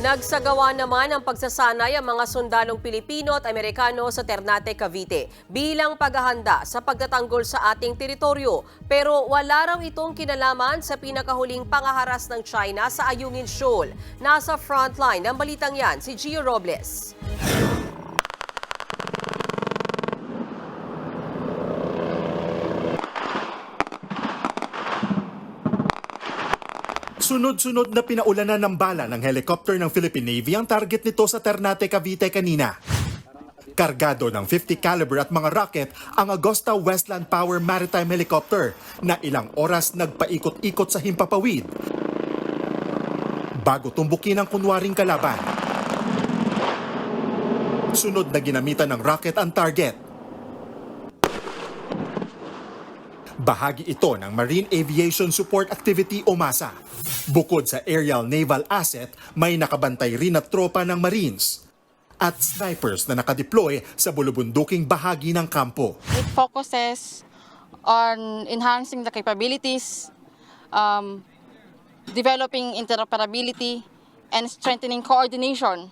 Nagsagawa naman ng pagsasanay ang mga sundalong Pilipino at Amerikano sa Ternate, Cavite bilang paghahanda sa pagtatanggol sa ating teritoryo. Pero wala raw itong kinalaman sa pinakahuling pangaharas ng China sa Ayungin Shoal. Nasa frontline ng balitang yan si Gio Robles. Sunod-sunod na pinaulanan ng bala ng helicopter ng Philippine Navy ang target nito sa Ternate, Cavite kanina. Kargado ng 50 caliber at mga rocket ang Augusta Westland Power Maritime Helicopter na ilang oras nagpaikot-ikot sa himpapawid bago tumbukin ang kunwaring kalaban. Sunod na ginamitan ng rocket ang target. Bahagi ito ng Marine Aviation Support Activity o MASA. Bukod sa aerial naval asset, may nakabantay rin na tropa ng Marines at snipers na nakadeploy sa bulubunduking bahagi ng kampo. It focuses on enhancing the capabilities, um, developing interoperability, and strengthening coordination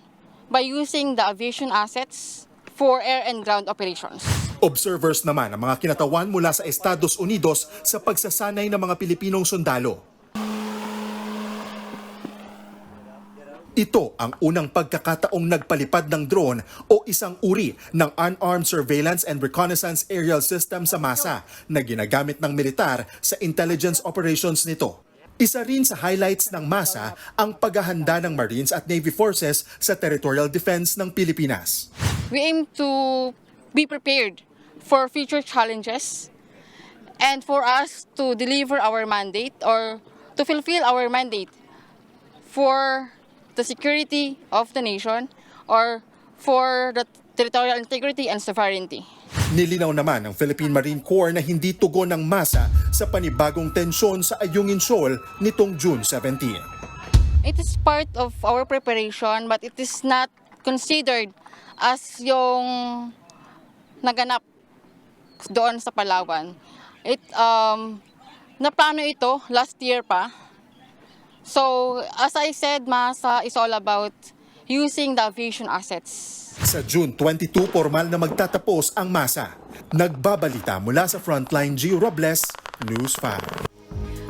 by using the aviation assets for air and ground operations. Observers naman ang mga kinatawan mula sa Estados Unidos sa pagsasanay ng mga Pilipinong sundalo. Ito ang unang pagkakataong nagpalipad ng drone o isang uri ng unarmed surveillance and reconnaissance aerial system sa masa na ginagamit ng militar sa intelligence operations nito. Isa rin sa highlights ng masa ang paghahanda ng Marines at Navy forces sa territorial defense ng Pilipinas. We aim to be prepared for future challenges and for us to deliver our mandate or to fulfill our mandate for the security of the nation or for the territorial integrity and sovereignty. Nilinaw naman ng Philippine Marine Corps na hindi tugon ng masa sa panibagong tensyon sa Ayungin Shoal nitong June 17. It is part of our preparation but it is not considered as yung naganap doon sa Palawan. It um naplano ito last year pa. So, as I said, MASA is all about using the aviation assets. Sa June 22, formal na magtatapos ang masa. Nagbabalita mula sa Frontline Gio Robles, News 5.